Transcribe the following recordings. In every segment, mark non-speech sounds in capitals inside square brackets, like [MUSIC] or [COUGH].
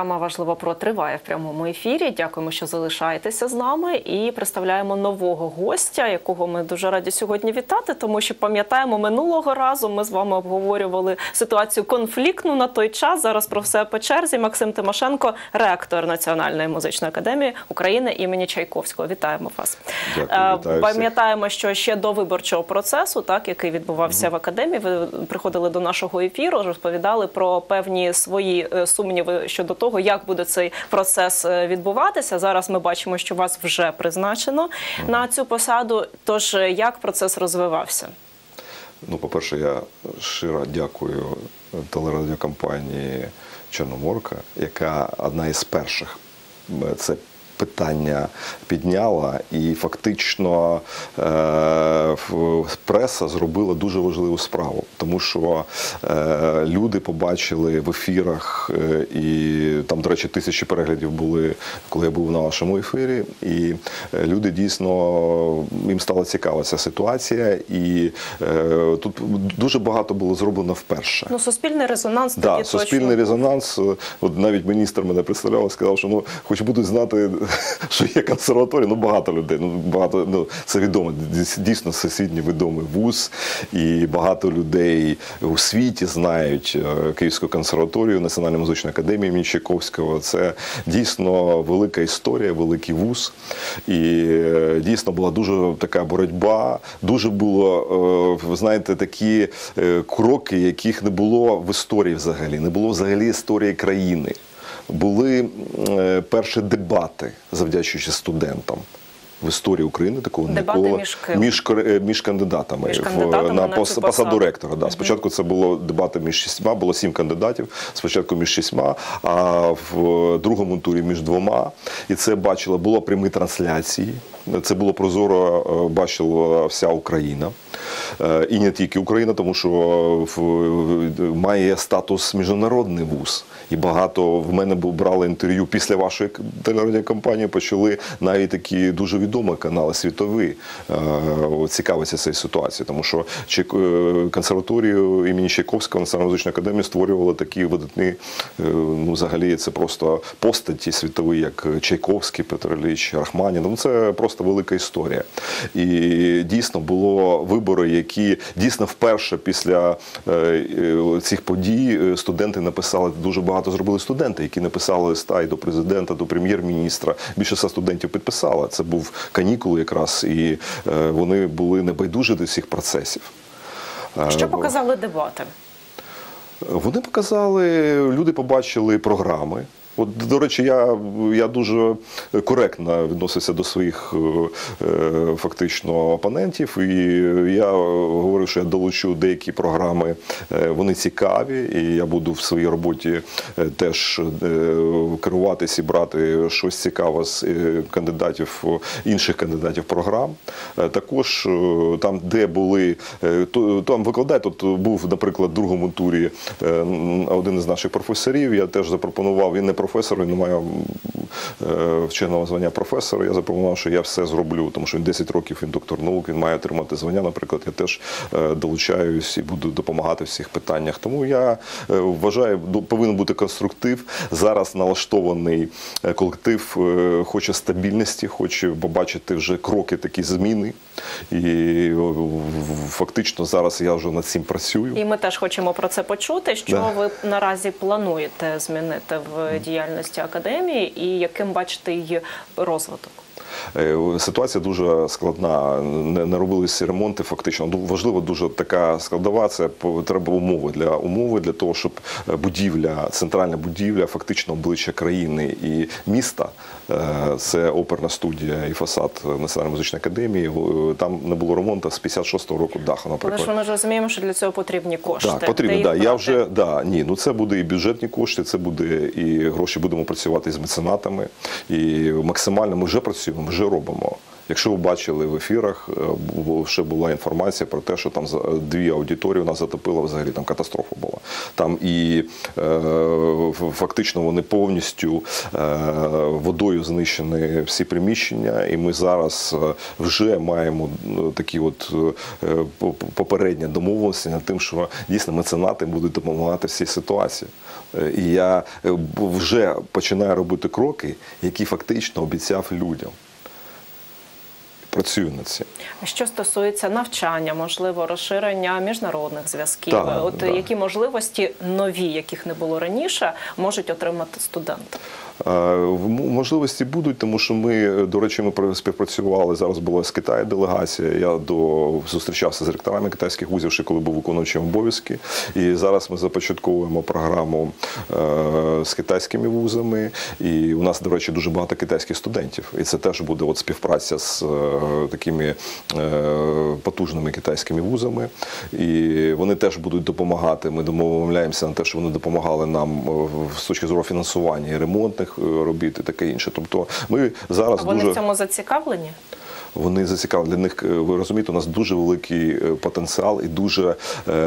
Програма важливо про триває в прямому ефірі. Дякуємо, що залишаєтеся з нами і представляємо нового гостя, якого ми дуже раді сьогодні вітати, тому що пам'ятаємо минулого разу. Ми з вами обговорювали ситуацію конфліктну на той час. Зараз про все по черзі. Максим Тимошенко, ректор Національної музичної академії України імені Чайковського. Вітаємо вас. Дякую, Е. Пам'ятаємо, що ще до виборчого процесу, так який відбувався в академії, ви приходили до нашого ефіру, розповідали про певні свої е, сумніви щодо того, як буде цей процес е, відбуватися. Зараз ми бачимо, що вас вже призначено на цю посаду. Тож е, як процес розвивався? Ну, по-перше, я щиро дякую телерадіокомпанії Чорноморка, яка одна із перших е, це питання підняла, і фактично е, преса зробила дуже важливу справу, тому що е, люди побачили в ефірах, е, і там, до речі, тисячі переглядів були, коли я був на вашому ефірі. І е, люди дійсно їм стала цікава ця ситуація, і тут дуже багато було зроблено вперше. Ну, суспільний резонанс Да, тоді суспільний точно. резонанс. От навіть міністр мене представляв, сказав, що ну хоч будуть знати, [LAUGHS] що є консерваторія. Ну багато людей. Ну багато ну це відомо. Дійсно всесвітньо відомий вуз, і багато людей у світі знають е, Київську консерваторію Національної музичної академії імені. Це дійсно велика історія, великий вуз. І е, дійсно була дуже така боротьба. Дуже було, е, знаєте, такі кроки, яких не було в історії взагалі, не було взагалі історії країни. Були перші дебати, завдячуючи студентам. В історії України такого Дебати ніколи між між, е, між кандидатами, Між в- на, на пос- посаду посаду. ректора. Да. Спочатку це було дебати між шістьма, було сім кандидатів. Спочатку між шістьма, а в другому турі між двома. І це бачила, було прямі трансляції. Це було прозоро, е, бачила вся Україна. Е, І не тільки Україна, тому що має статус міжнародний вуз. І багато в мене брали інтерв'ю після вашої телерадіокомпанії, почали навіть такі дуже відомі канали світові е, цікавитися цією ситуацією, тому що е, консерваторію імені Чайковського Національної музичної академії створювали такі видатні, е, ну взагалі це просто постаті світові, як Чайковський, Петро Ілліч, Рахманін. Ну це просто велика історія. І дійсно було вибори, які дійсно вперше після е, е, цих подій е, студенти написали дуже багато зробили студенти, які написали листа і до президента, до прем'єр-міністра. Більше ста студентів підписала. Це був канікули якраз, і вони були небайдужі до цих процесів. Що показали дебати? Вони показали, люди побачили програми. От, до речі, я, я дуже коректно відносився до своїх е, фактично опонентів, і я говорив, що я долучу деякі програми, е, вони цікаві, і я буду в своїй роботі е, теж керуватися і брати щось цікаве з кандидатів, інших кандидатів програм. Також там, де були, там викладає, тут був, наприклад, в другому турі один із наших професорів. Я теж запропонував, він не професор, він не має вченого звання професора. Я запропонував, що я все зроблю, тому що він 10 років він доктор наук, він має отримати звання. Наприклад, я теж е, долучаюсь і буду допомагати в цих питаннях. Тому я е, вважаю, ду- повинен бути конструктив. Зараз налаштований е, колектив е, хоче стабільності, хоче побачити вже кроки, такі зміни. І фактично зараз я вже над цим працюю. І ми теж хочемо про це почути. Що Да. ви наразі плануєте змінити в діяльності академії, і яким бачите її розвиток? Е, Ситуація дуже складна. Не, не робилися ремонти. Фактично важлива дуже така складова. Це треба умови для умови для того, щоб е, будівля, центральна будівля, фактично обличчя країни і міста. е, Це оперна студія і фасад Національної музичної академії. Там не було ремонту з 56-го року даху, Але наприклад. ж ми ж розуміємо, що для цього потрібні кошти. Так, їх Да. Я вже да, ні, ну це буде і бюджетні кошти, це буде і гроші. Будемо працювати з меценатами. І максимально ми вже працюємо, вже робимо. Якщо ви бачили в ефірах, е, ще була інформація про те, що там дві аудиторії у нас затопило, взагалі там катастрофа була. Там і е, фактично вони повністю е, водою знищені всі приміщення, і ми зараз е, вже маємо е, такі от по- по- попередні домовленості над тим, що дійсно меценати будуть допомагати в цій ситуації. І я вже починаю робити кроки, які фактично обіцяв людям. Працюю над цим. Що стосується навчання, можливо, розширення міжнародних зв'язків, Так, от да. які можливості нові, яких не було раніше, можуть отримати студенти? Можливості будуть, тому що ми, е, до речі, ми співпрацювали. Зараз була з Китаю делегація. Я до зустрічався з ректорами китайських вузів, ще коли був виконуючим обов'язки. І зараз ми започатковуємо програму е, з китайськими вузами. І у нас, до речі, дуже багато китайських студентів. І це теж буде от співпраця з е, такими потужними китайськими вузами. І вони теж будуть допомагати. Ми домовляємося на те, що вони допомагали нам з точки зору фінансування і ремонтних е, робіт і таке інше. Тобто ми зараз А вони дуже в цьому зацікавлені? вони зацікавлені. Для них е, ви розумієте, у нас дуже великий е, потенціал і дуже е,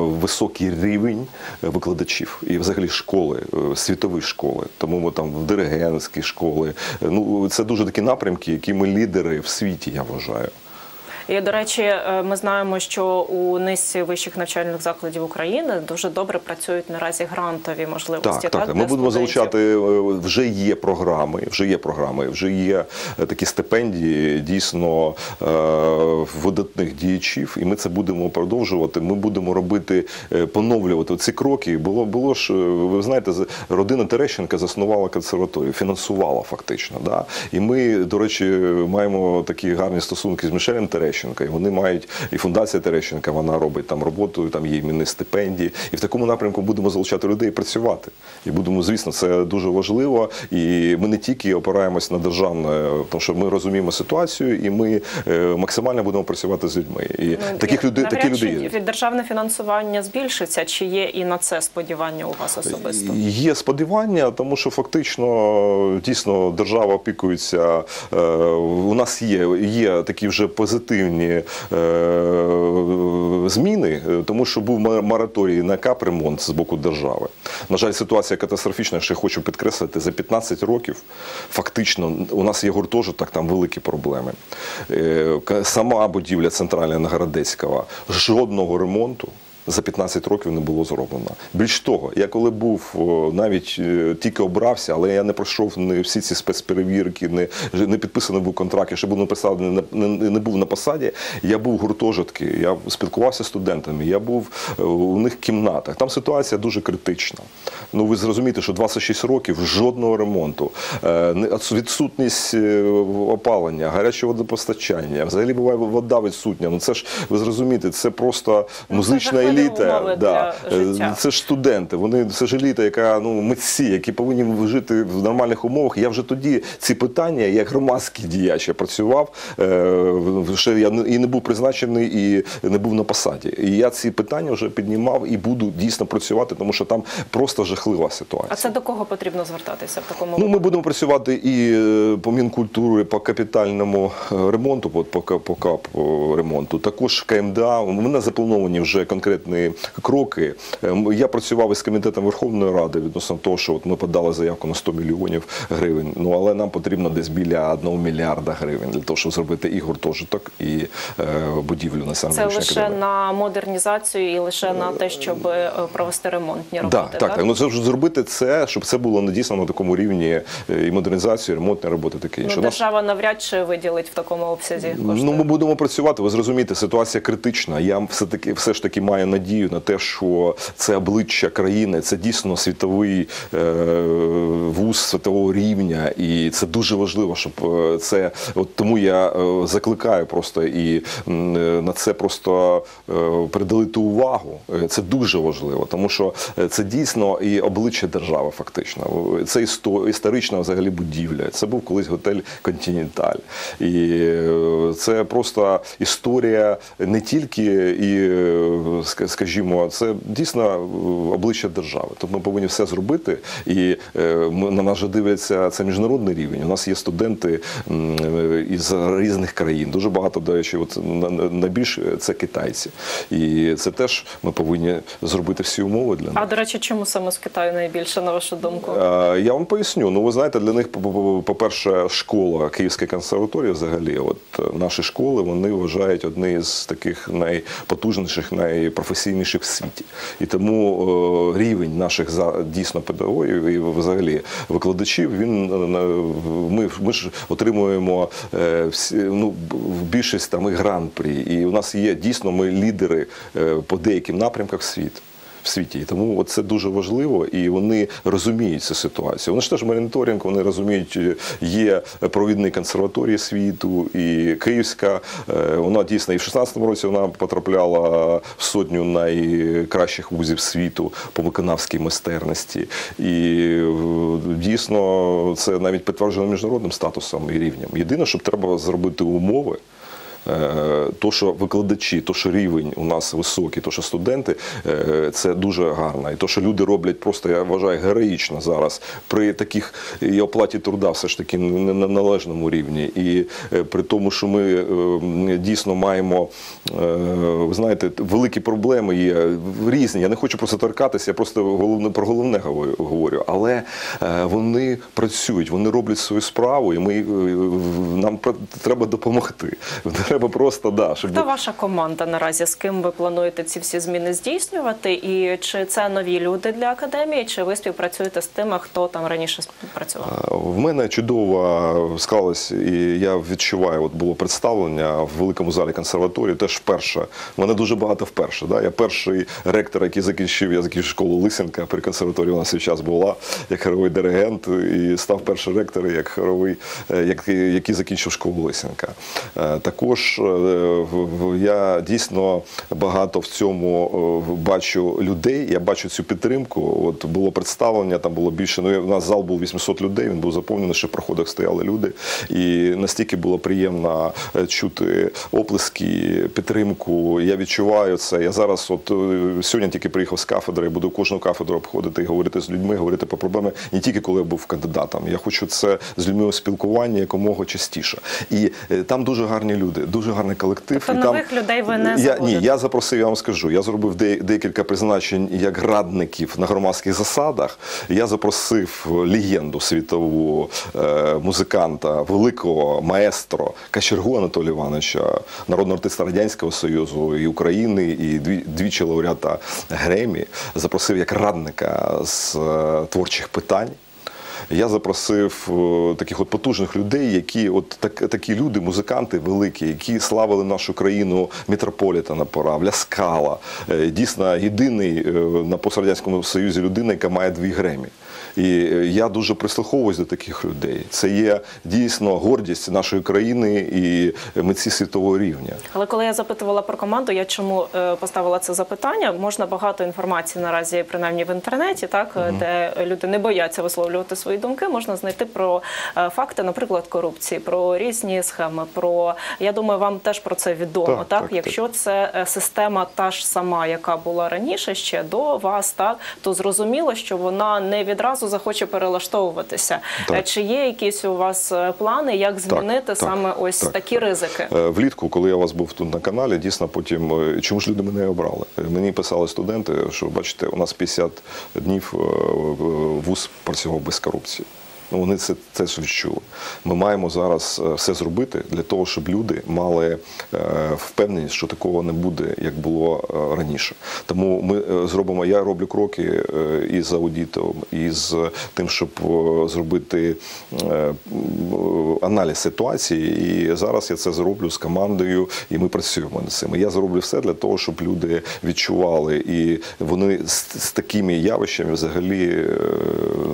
високий рівень викладачів і взагалі школи, світові школи. Тому ми там в диригентські школи. Ну це дуже такі напрямки, які ми лідери в світі, я вважаю. І, до речі, е, ми знаємо, що у низці вищих навчальних закладів України дуже добре працюють наразі грантові можливості. Так, так. для Ми будемо залучати. е, Вже є програми, вже є програми, вже є е, такі стипендії дійсно видатних діячів, і ми це будемо продовжувати. Ми будемо робити, поновлювати ці кроки. Було було ж, ви знаєте, родина Терещенка заснувала консерваторію, фінансувала фактично. Да? І ми, до речі, маємо такі гарні стосунки з Мішелем Терещенка. І вони мають і фундація Терещенка, вона робить там роботу, там є іменні стипендії. І в такому напрямку будемо залучати людей працювати. І будемо, звісно, це дуже важливо. І ми не тільки опираємось на державне, тому що ми розуміємо ситуацію, і ми е, максимально будемо працювати з людьми. І Ну, таких людей, такі люди є. від державне фінансування збільшиться, чи є і на це сподівання у вас особисто? Є сподівання, тому що фактично дійсно держава опікується. е, У нас є, є такі вже позитивні е, зміни, тому що був мораторій на капремонт з боку держави. На жаль, ситуація катастрофічна. Ще хочу підкреслити, за 15 років фактично у нас є гуртожиток, там великі проблеми. Е, Сама будівля центральна Нагородецького жодного ремонту. За 15 років не було зроблено. Більш того, я коли був навіть е, тільки обрався, але я не пройшов не всі ці спецперевірки, не, не підписаний був контракт, я ще був написав, не, не, не був на посаді. Я був в гуртожитки, я спілкувався з студентами, я був е, у них в кімнатах. Там ситуація дуже критична. Ну ви зрозумієте, що 26 років жодного ремонту, е, відсутність опалення, гарячого водопостачання. Взагалі буває вода відсутня. Ну це ж ви зрозумієте, це просто Ну, музична еліта. Да. Е. Це ж студенти. Вони це ж еліта, яка ну митці, які повинні жити в нормальних умовах. Я вже тоді ці питання, як громадський діяч, я працював. е, Ще я і не був призначений, і не був на посаді. І я ці питання вже піднімав і буду дійсно працювати, тому що там просто жахлива ситуація. А це до кого потрібно звертатися в такому Ну, ми будемо працювати і е, по Мінкультури, по капітальному ремонту, по, по, по КАП ремонту. Також КМДА. У мене заплановані вже конкретні кроки. Е, Я працював із комітетом Верховної Ради відносно того, що от ми подали заявку на 100 мільйонів гривень. Ну але нам потрібно десь біля 1 мільярда гривень для того, щоб зробити і гуртожиток, і е, будівлю на Це лише академії. на модернізацію і лише на те, щоб е, провести ремонтні роботи. Так, так, так. Ну це ж зробити це, щоб це було на дійсно на такому рівні е, і модернізацію, і ремонтні роботи таке інше. Ну, держава навряд чи виділить в такому обсязі кошти. Ну, ми будемо працювати. Ви зрозумієте, ситуація критична. Я все таки все ж таки маю надію на те, що це обличчя країни, це дійсно світовий е, вуз світового рівня, і це дуже важливо, щоб е, це от тому я е, закликаю просто і на це просто приділити увагу. Це дуже важливо, тому що це дійсно і обличчя держави, фактично. Це істо- історична взагалі будівля. Це був колись готель Континенталь. І це просто історія не тільки і скажімо, це дійсно е, обличчя держави. Тобто ми повинні все зробити, і е, на нас же дивляться це міжнародний рівень. У нас є студенти е, із різних країн. Дуже багато до речі, от на- на- це китайці, і це теж ми повинні зробити всі умови для них. А до речі, чому саме з Китаю найбільше, на вашу думку? Я вам поясню. Ну, ви знаєте, для них, по- по-перше, школа Київська консерваторія, взагалі, от наші школи, вони вважають одні з таких найпотужніших, найпрофесійніших в світі. І тому е, рівень наших дійсно педагогів і взагалі викладачів, він е, ми, ми ж отримуємо е, всі, ну, більшість там і гран-прі. І у нас є дійсно ми лідери по деяким напрямках світу в світі. І тому це дуже важливо, і вони розуміють цю ситуацію. Вони ж теж моніторинг, вони розуміють, е, є провідні консерваторії світу, і Київська, е, вона дійсно і в 16-му році вона потрапляла в сотню найкращих вузів світу по виконавській майстерності. І е, дійсно це навіть підтверджено міжнародним статусом і рівнем. Єдине, що треба зробити умови. Е, То, що викладачі, то, що рівень у нас високий, то, що студенти, е, це дуже гарно. І то, що люди роблять просто, я вважаю, героїчно зараз при таких і оплаті труда все ж таки не на належному рівні. І е, при тому, що ми дійсно маємо, ви знаєте, великі проблеми є різні. Я не хочу просто торкатися, я просто головне про головне говорю-. Але вони працюють, вони роблять свою справу, і ми нам треба допомогти. Треба просто да, щоб Хто ваша команда наразі? З ким ви плануєте ці всі зміни здійснювати? І чи це нові люди для академії, чи ви співпрацюєте з тими, хто там раніше співпрацював? В мене чудово склалось, і я відчуваю, от було представлення в великому залі консерваторії, теж вперше. Мене дуже багато вперше. Да? Я перший ректор, який закінчив, я закінчив школу Лисенка при консерваторії. Нас свій час була як хоровий диригент, і став перший ректор, як хоровий, е, як- який закінчив школу Лисенка. Е, Також е, в- в- я дійсно багато в цьому е, бачу людей. Я бачу цю підтримку. От було представлення, там було більше. Ну у нас зал був 800 людей. Він був заповнений, ще в проходах стояли люди. І настільки було приємно е, чути оплески, підтримку. Я відчуваю це. Я зараз, от е, сьогодні тільки приїхав з кафедри, буду кожну кафедру обходити і говорити з людьми, говорити про проблеми не тільки коли я був кандидатом. Я хочу це з людьми у спілкуванні якомога частіше. І е, там дуже гарні люди, дуже гарний колектив. Тобто і там людей ви не я, ні, я запросив, я вам скажу. Я зробив де, декілька призначень як радників на громадських засадах. Я запросив легенду світову е, музиканта, великого маестро Качергу Анатолія Івановича, народного артиста Радянського Союзу і України, і дві, двічі лауреата Гремі. Запросив як радника з е, творчих питань. Я запросив е, таких от потужних людей, які от так, такі люди, музиканти великі, які славили нашу країну Метрополітана пора, Ляскала. Е, Дійсно, єдиний е, на пострадянському союзі людина, яка має дві гремі. І е, я дуже прислуховуюсь до таких людей. Це є дійсно гордість нашої країни і митці світового рівня. Але коли я запитувала про команду, я чому е, поставила це запитання? Можна багато інформації наразі, принаймні в інтернеті, так е, де люди не бояться висловлювати свої думки. Можна знайти про е, факти, наприклад, корупції, про різні схеми. Про я думаю, вам теж про це відомо. Так, Так, так, так. якщо це е, система та ж сама, яка була раніше ще до вас, так то зрозуміло, що вона не відразу захоче перелаштовуватися. Так. Е, Чи є якісь у вас е, плани, як змінити так, саме ось так. такі ризики? Е, Влітку, коли я у вас був тут на каналі, дійсно потім чому ж люди мене обрали? Мені писали студенти, що бачите, у нас 50 днів вуз працював без корупції. Ну, вони це теж відчули. Ми маємо зараз е, все зробити для того, щоб люди мали е, впевненість, що такого не буде, як було е, раніше. Тому ми зробимо. Я роблю кроки і з аудитом, і з тим, щоб зробити аналіз ситуації. І зараз я це зроблю з командою, і ми працюємо над цим. Я зроблю все для того, щоб люди відчували, і вони з, з такими явищами взагалі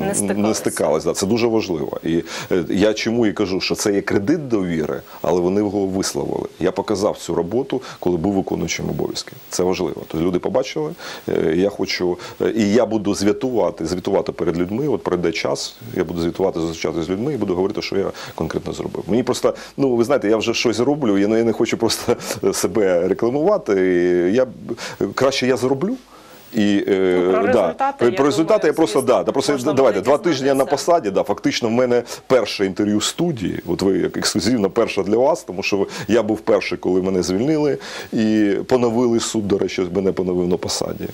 Не стикалися. не стикались. Да. Це дуже дуже важливо. І е, я чому і кажу, що це є кредит довіри, але вони його висловили. Я показав цю роботу, коли був виконуючим обов'язки. Це важливо. Тобто люди побачили. е, Я хочу, е, і я буду звітувати, звітувати перед людьми. От пройде час, я буду звітувати, зустрічатися з людьми і буду говорити, що я конкретно зробив. Мені просто, ну ви знаєте, я вже щось роблю. Я, ну, я не хочу просто себе рекламувати. Я краще я зроблю. І е, Ну, про результати, да. я про результати думаю, я просто да, да просто давайте два тижні на посаді. Да, фактично, в мене перше інтерв'ю в студії. От ви як ексклюзивно перша для вас, тому що я був перший, коли мене звільнили, і поновили суд. До речі, мене поновив на посаді.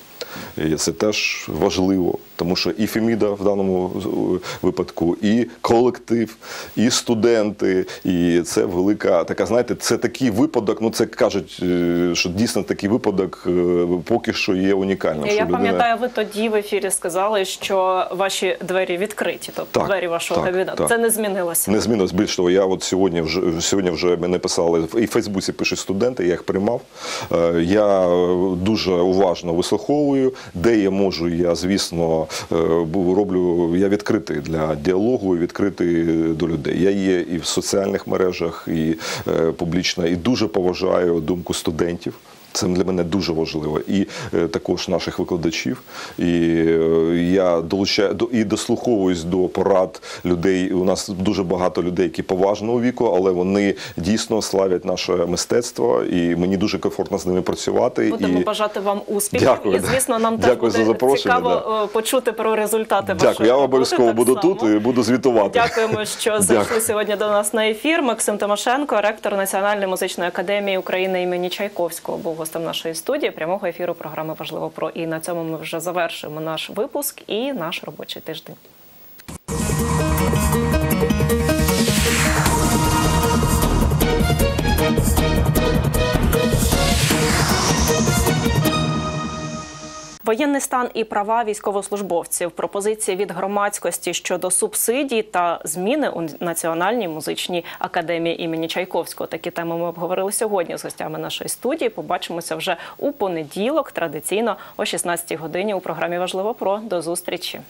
І це теж важливо, тому що і Феміда в даному е, випадку, і колектив, і студенти, і це велика така. Знаєте, це такий випадок. Ну це кажуть, е, що дійсно такий випадок е, поки що є унікальним. Я людина- пам'ятаю, ви тоді в ефірі сказали, що ваші двері відкриті, тобто Так, двері вашого так, кабінету. так. Це не змінилося. Не змінилось. Більш того, я от сьогодні вже сьогодні вже мене писали і в Фейсбуці пишуть студенти, я їх приймав. Я дуже уважно вислуховую, де я можу. Я звісно е, роблю. Я відкритий для діалогу, і відкритий до людей. Я є і в соціальних мережах, і е, публічно, і дуже поважаю думку студентів. Це для мене дуже важливо, і е, також наших викладачів. І е, я долучаю до і дослуховуюсь до порад людей. У нас дуже багато людей, які поважного віку, але вони дійсно славять наше мистецтво, і мені дуже комфортно з ними працювати. Будемо і... бажати вам успіхів. Дякую. І звісно, нам теж Дякую за запрошення, цікаво е, почути про результати вашої Дякую, я обов'язково буду само. тут і буду звітувати. Дякуємо, що зайшли сьогодні до нас на ефір. Максим Тимошенко, ректор Національної музичної академії України імені Чайковського, був гостем нашої студії прямого ефіру програми Важливо про. І на цьому ми вже завершуємо наш випуск і наш робочий тиждень. Воєнний стан і права військовослужбовців, пропозиції від громадськості щодо субсидій та зміни у Національній музичній академії імені Чайковського. Такі теми ми обговорили сьогодні з гостями нашої студії. Побачимося вже у понеділок, традиційно о 16 годині у програмі Важливо про до зустрічі.